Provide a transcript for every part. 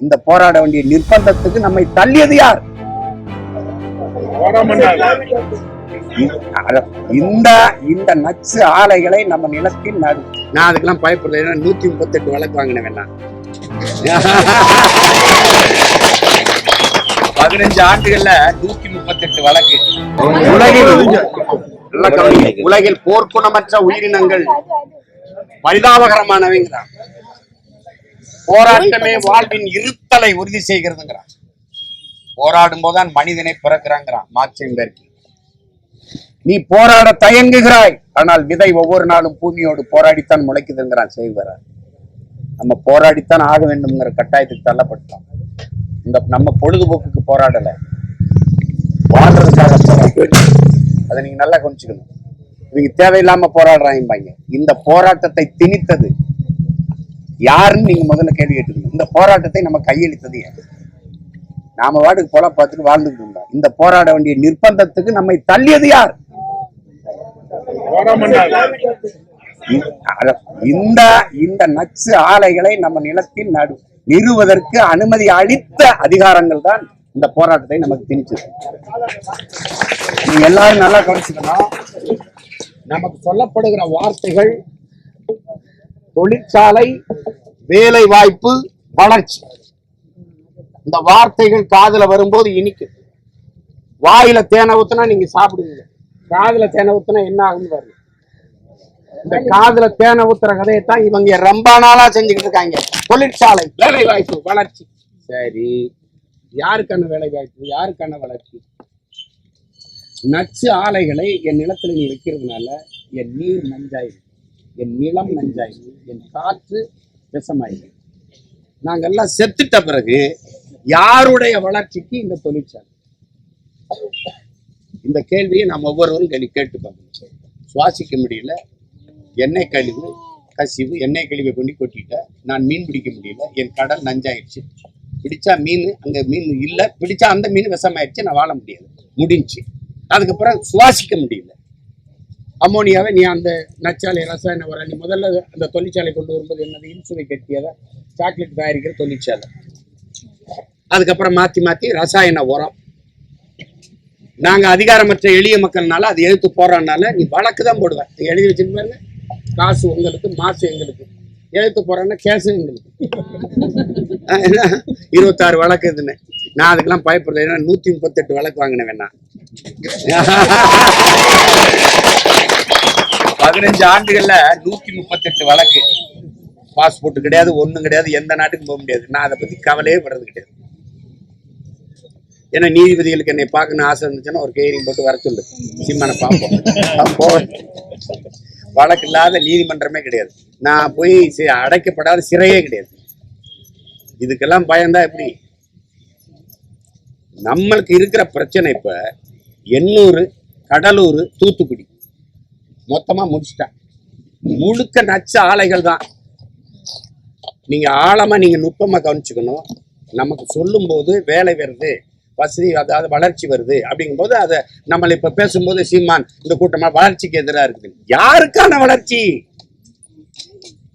இந்த போராட வேண்டிய நிர்பந்தத்துக்கு நம்மை தள்ளியது யார்? இந்த இந்த நச்சு ஆலைகளை நம்ம நிலத்தில் நடு நான் அதுக்கெல்லாம் பயப்படல ஏன்னா நூத்தி முப்பத்தி எட்டு வழக்கு வாங்கின வேணாம் பதினஞ்சு ஆண்டுகள்ல நூத்தி முப்பத்தி எட்டு வழக்கு உலகில். உலகில் போர்க்குணமற்ற உயிரினங்கள் பரிதாபகரமானவைங்கிறான் போராட்டமே வாழ்வின் இருத்தலை உறுதி செய்கிறதுங்கிறான். போராடும் போதுதான் மனிதனை பிறக்கிறாங்கிறான் மார்க்சிம்பெர்க் நீ போராட தயங்குகிறாய் ஆனால் விதை ஒவ்வொரு நாளும் பூமியோடு போராடித்தான் முளைக்குதுங்கிறான் செய்வர. நம்ம போராடித்தான் ஆக வேண்டும்ங்கிற கட்டாயத்துக்கு தள்ளப்பட்டோம் இந்த நம்ம பொழுதுபோக்குக்கு போராடல. வாழ்றதுக்காக. அதை நீங்க நல்லா கொஞ்சிக்கணும் இவங்க தேவையில்லாம போராடுறாங்க இந்த போராட்டத்தை திணித்தது யாருன்னு நீங்க முதல்ல கேள்வி கேட்டுக்கணும் இந்த போராட்டத்தை நம்ம கையளித்தது யார் நாம வாட்டுக்கு பொல பார்த்துட்டு வாழ்ந்துட்டு இருந்தோம். இந்த போராட வேண்டிய நிர்பந்தத்துக்கு நம்மை தள்ளியது யார்? இந்த இந்த நச்சு ஆலைகளை நம்ம நிலத்தில் நடு நிறுவதற்கு அனுமதி அளித்த அதிகாரங்கள் தான் இந்த போராட்டத்தை நமக்கு திணிச்சது. நீங்க எல்லாரும் நல்லா கவனிச்சுக்கணும். நமக்கு சொல்லப்படுகிற வார்த்தைகள் தொழிற்சாலை வேலை வாய்ப்பு வளர்ச்சி. இந்த வார்த்தைகள் காதுல வரும்போது இனிக்கும் வாயில தேனை ஊத்தினா நீங்க சாப்பிடுவீங்க. காதுல தேனை ஊத்துனா என்ன ஆகும்னு பாருங்க. இந்த காதுல தேனை ஊத்துற கதையை தான் இவங்க ரொம்ப நாளா செஞ்சுக்கிட்டு இருக்காங்க. தொழிற்சாலை வேலை வாய்ப்பு வளர்ச்சி. சரி. யாருக்கான வேலை வாய்ப்பு யாருக்கான வளர்ச்சி? நச்சு ஆலைகளை என் நிலத்துல நீ வைக்கிறதுனால என் நீர் நஞ்சாயிடும் என் நிலம் நஞ்சாயிடும் என் காற்று விஷமாயிடும் நாங்கெல்லாம் செத்துட்ட பிறகு யாருடைய வளர்ச்சிக்கு இந்த தொழிற்சாலை? இந்த கேள்வியை நாம் ஒவ்வொருவரும் கேள்வி கேட்டு பார்க்கணும். சுவாசிக்க முடியல எண்ணெய் கழிவு கசிவு எண்ணெய் கழிவை கொண்டு கொட்டிட்டேன் நான் மீன் பிடிக்க முடியல என் கடல் நஞ்சாயிடுச்சு பிடிச்சா மீன் அங்கே மீன் இல்லை பிடிச்சா அந்த மீன் விஷமாயிடுச்சு நான் வாழ முடியாது முடிஞ்சு. அதுக்கப்புறம் சுவாசிக்க முடியல. அம்மோனியாவை நீ அந்த நச்சாலை ரசாயன உரம் நீ முதல்ல அந்த தொழிற்சாலை கொண்டு வரும்போது என்னது? இன்சுவை கட்டியதை சாக்லேட் தயாரிக்கிற தொழிற்சாலை. அதுக்கப்புறம் மாத்தி மாத்தி ரசாயன உரம். நாங்க அதிகாரமற்ற எளிய மக்கள்னால அது எழுத்து போறனால நீ வழக்கு தான் போடுவேன் நீ எழுதி வச்சிருப்பாரு காசு உங்களுக்கு மாசு எங்களுக்கு. எழுத்து போறேன்னா கேசு எங்களுக்கு. இருபத்தாறு வழக்கு இதுன்னு. நான் அதுக்கெல்லாம் பயப்படுறேன். ஏன்னா நூத்தி முப்பத்தெட்டு வழக்கு வாங்கினேன் வேணா பதினஞ்சு ஆண்டுகள்ல நூத்தி முப்பத்தெட்டு வழக்கு. பாஸ்போர்ட் கிடையாது ஒண்ணும் கிடையாது எந்த நாட்டுக்கும் போக முடியாது. நான் அதை பத்தி கவலையே படுறது கிடையாது. ஏன்னா நீதிபதிகளுக்கு என்னை பார்க்கணும் ஆசை இருந்துச்சுன்னா ஒரு கேரிங் போட்டு வர சொல்லு. சிம்மனை பார்ப்போம். வழக்கு இல்லாத நீதிமன்றமே கிடையாது. நான் போய் அடைக்கப்படாத சிறையே கிடையாது. இதுக்கெல்லாம் பயந்தா எப்படி? நம்மளுக்கு இருக்கிற பிரச்சனை இப்ப எண்ணூறு கடலூர் தூத்துக்குடி. மொத்தமாக முடிச்சிட்டேன். முழுக்க நச்ச ஆலைகள் தான். நீங்க ஆழமா நீங்க நுட்பமா கவனிச்சுக்கணும். நமக்கு சொல்லும்போது வேலை வருது வசதி அதாவது வளர்ச்சி வருது அப்படிங்கும்போது அதை நம்மளை இப்ப பேசும்போது சீமான் இந்த கூட்டமா வளர்ச்சிக்கு எதிராக இருக்குது. யாருக்கான வளர்ச்சி?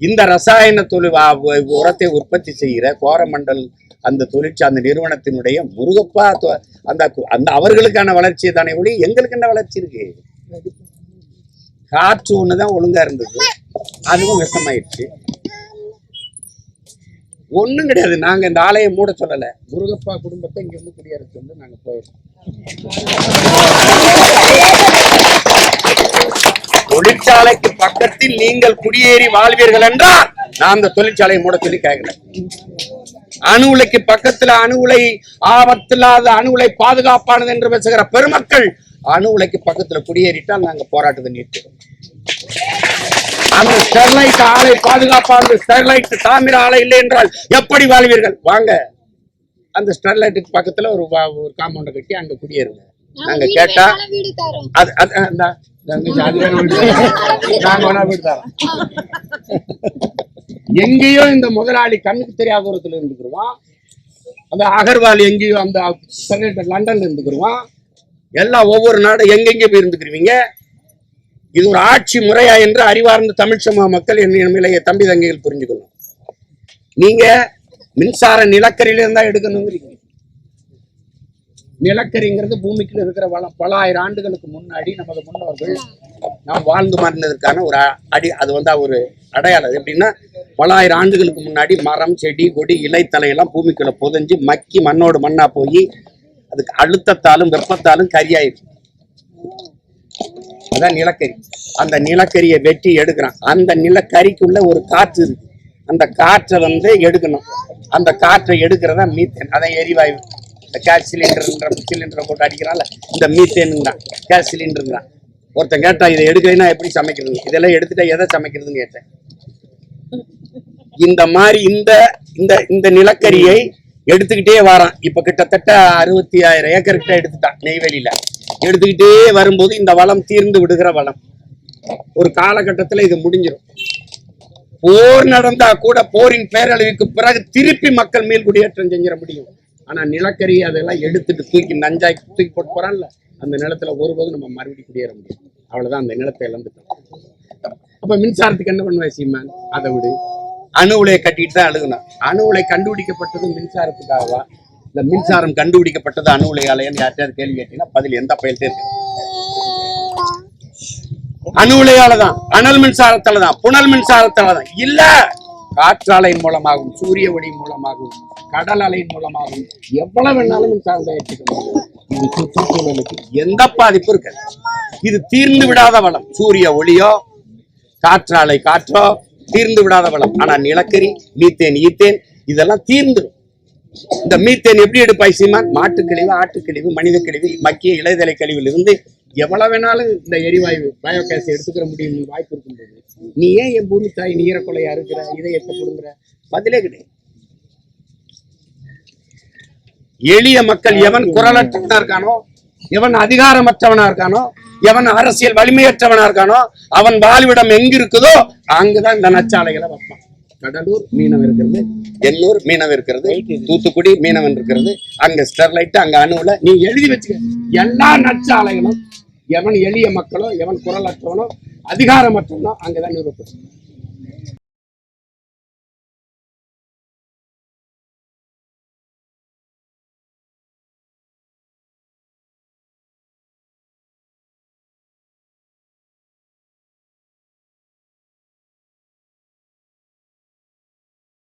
இந்த ரசாயன தொழில் உரத்தை உற்பத்தி செய்கிற கோரமண்டல் அந்த தொழிற்சி அந்த நிறுவனத்தினுடைய முருகப்பா அந்த அந்த அவர்களுக்கான வளர்ச்சி தானே ஒளி எங்களுக்கு என்ன வளர்ச்சி இருக்கு? காற்று ஒன்று தான் ஒழுங்காக இருந்தது. அதுவும் விஷமாயிடுச்சு. ஒன்றும் கிடையாது. நாங்கள் இந்த ஆலையை மூட சொல்லலை. முருகப்பா குடும்பத்தை இங்கே வந்து குடியேற நாங்கள் போயிடுறோம். போயிருக்கோம் தொழிற்சாலைக்கு பக்கத்தில் நீங்கள் குடியேறி வாழ்வீர்கள் என்றால் நான் அந்த தொழிற்சாலையை மூட சொல்லி கேட்கல அணு உலைக்கு பக்கத்தில் அணு உலை ஆபத்தில்லாத அணு உலை பாதுகாப்பானது என்று பேசுகிற பெருமக்கள் அணு உலைக்கு பக்கத்துல குடியேறிட்டால் நாங்க போராட்டத்தை நிறுத்துவோம் அந்த ஸ்டெர்லைட் ஆலை பாதுகாப்பானது ஸ்டெர்லைட் தாமிர ஆலை இல்லை என்றால் எப்படி வாழ்வீர்கள்? வாங்க. அந்த ஸ்டெர்லைட்டுக்கு பக்கத்துல ஒரு ஒரு காம்பவுண்டை கட்டி அங்க குடியேறுங்க. நாங்க கேட்டா அது எங்கேயோ இந்த முதலாளி கண்ணுக்கு தெரியாத தூரத்துல இருந்துக்குருவான். அந்த அகர்வால் எங்கேயோ அந்த லண்டன்ல இருந்துக்குருவான். எல்லாம் ஒவ்வொரு நாடும் எங்கெங்கே போய் இருந்துக்கிறீங்க? இது ஒரு ஆட்சி முறையா என்று அறிவார்ந்த தமிழ் சமூக மக்கள் என் நிலையை தம்பி தங்கைகள் புரிஞ்சுக்கணும் நீங்க மின்சார நிலக்கரியில இருந்தா எடுக்கணுங்கிறீங்க. நிலக்கரிங்கிறது பூமிக்குள்ள இருக்கிற வளம் பல ஆயிரம் ஆண்டுகளுக்கு முன்னாடி நமது முன்னோர்கள் நாம் வாழ்ந்து மறந்ததற்கான ஒரு அடி அது வந்து ஒரு அடையாளம். எப்படின்னா பல ஆயிரம் ஆண்டுகளுக்கு முன்னாடி மரம் செடி கொடி இலைத்தலையெல்லாம் பூமிக்குள்ள புதைஞ்சு மக்கி மண்ணோடு மண்ணா போய் அதுக்கு அழுத்தத்தாலும் வெப்பத்தாலும் கரியாயிருக்கு அதான் நிலக்கரி. அந்த நிலக்கரியை வெட்டி எடுக்கிறான். அந்த நிலக்கரிக்குள்ள ஒரு காற்று இருக்கு. அந்த காற்றை வந்து எடுக்கணும். அந்த காற்றை எடுக்கிறதா மீத்தேன். அதான் எரிவாயு. இந்த கேஸ் சிலிண்டர்ன்ற சிலிண்டரை போட்டு அடிக்கிறான்ல. இந்த மீத்தேன் தான் கேஸ் சிலிண்டர் தான் ஒருத்தன் கேட்டா இதை எடுக்கலைன்னா எப்படி சமைக்கிறது? இதெல்லாம் எடுத்துட்டா எதை சமைக்கிறதுன்னு கேட்டேன். இந்த மாதிரி இந்த இந்த இந்த நிலக்கரியை எடுத்துக்கிட்டே வரான். இப்ப கிட்டத்தட்ட அறுபத்தி ஆயிரம் ஏக்கர் கிட்ட எடுத்துட்டான் நெய்வேலியில. எடுத்துக்கிட்டே வரும்போது இந்த வளம் தீர்ந்து விடுகிற வளம். ஒரு காலகட்டத்துல இது முடிஞ்சிடும் போர் நடந்தா கூட போரின் பேரழிவுக்கு பிறகு திருப்பி மக்கள் மேல் குடியேற்றம் செஞ்சிட முடியும். ஆனா நிலக்கரி அதெல்லாம் எடுத்துட்டு தூக்கி நஞ்சாய் தூக்கி போட்டு போறான்ல அந்த நிலத்துல ஒருபோதும் நம்ம மறுபடியும் குடியேற முடியும் அவ்வளவுதான் அந்த நிலத்தை இழந்துட்டோம். அப்ப மின்சாரத்துக்கு என்ன பண்ணுவேன் சீமான்? அதை விடு. அணு உலையை கட்டிட்டு தான் அழுகணும் அணு உலை கண்டுபிடிக்கப்பட்டது மின்சாரத்துக்காகவா? இந்த மின்சாரம் கண்டுபிடிக்கப்பட்டது அணு உலையாலையான்னு யார்கிட்டயாவது கேள்வி கேட்டீங்கன்னா பதில் எந்த பயில்ட்டே இருக்கு. அணு உலையால தான் அனல் மின்சாரத்தால தான் புனல் மின்சாரத்தால தான் இல்ல! காற்றாலையின் மூலமாகவும் சூரிய ஒளி மூலமாகவும் கடல் அலையின் மூலமாகவும் எவ்வளவு வேணாலும் மின்சாரம் தயாரிச்சுக்க இது சுற்றுச்சூழலுக்கு எந்த பாதிப்பும் இருக்காது. இது தீர்ந்து விடாத வளம். சூரிய ஒளியோ காற்றாலை காற்றோ தீர்ந்து விடாத வளம் ஆனா நிலக்கரி மீத்தேன் ஈத்தேன் இதெல்லாம் தீர்ந்துடும் இந்த மீத்தேன் எப்படி எடுப்பாய் சீமான்? மாட்டுக்கழிவு ஆட்டுக்கழிவு மனித கழிவு மக்கிய இலைதலை கழிவுல இருந்து எவ்வளவு வேணாலும் இந்த எரிவாயு பயோகேஸ் எடுத்துக்கிற முடியும் வாய்ப்பு இருக்கும்போது. நீ ஏன் என் பூமி தாய் நீரக்கொலையா இருக்கிற? எத்த புடுங்குற? பதிலே கிடையாது. எளிய மக்கள் எவன் குரலற்றவனா இருக்கானோ எவன் அதிகாரமற்றவனா இருக்கானோ எவன் அரசியல் வலிமையற்றவனா இருக்கானோ அவன் வாழ்விடம் எங்க இருக்குதோ அங்குதான் இந்த நச்சாலைகளை வைப்பான். கடலூர் மீனவன் இருக்கிறது எண்ணூர் மீனவன் இருக்கிறது தூத்துக்குடி மீனவன் இருக்கிறது அங்க ஸ்டெர்லைட் அங்க அணுல நீ எழுதி வச்சுக்க. எல்லா நச்சாலைகளும் எவன் எளிய மக்களோ எவன் குரலற்றவனோ அதிகாரமற்றவனோ அங்கதான் நிறுவப்படும்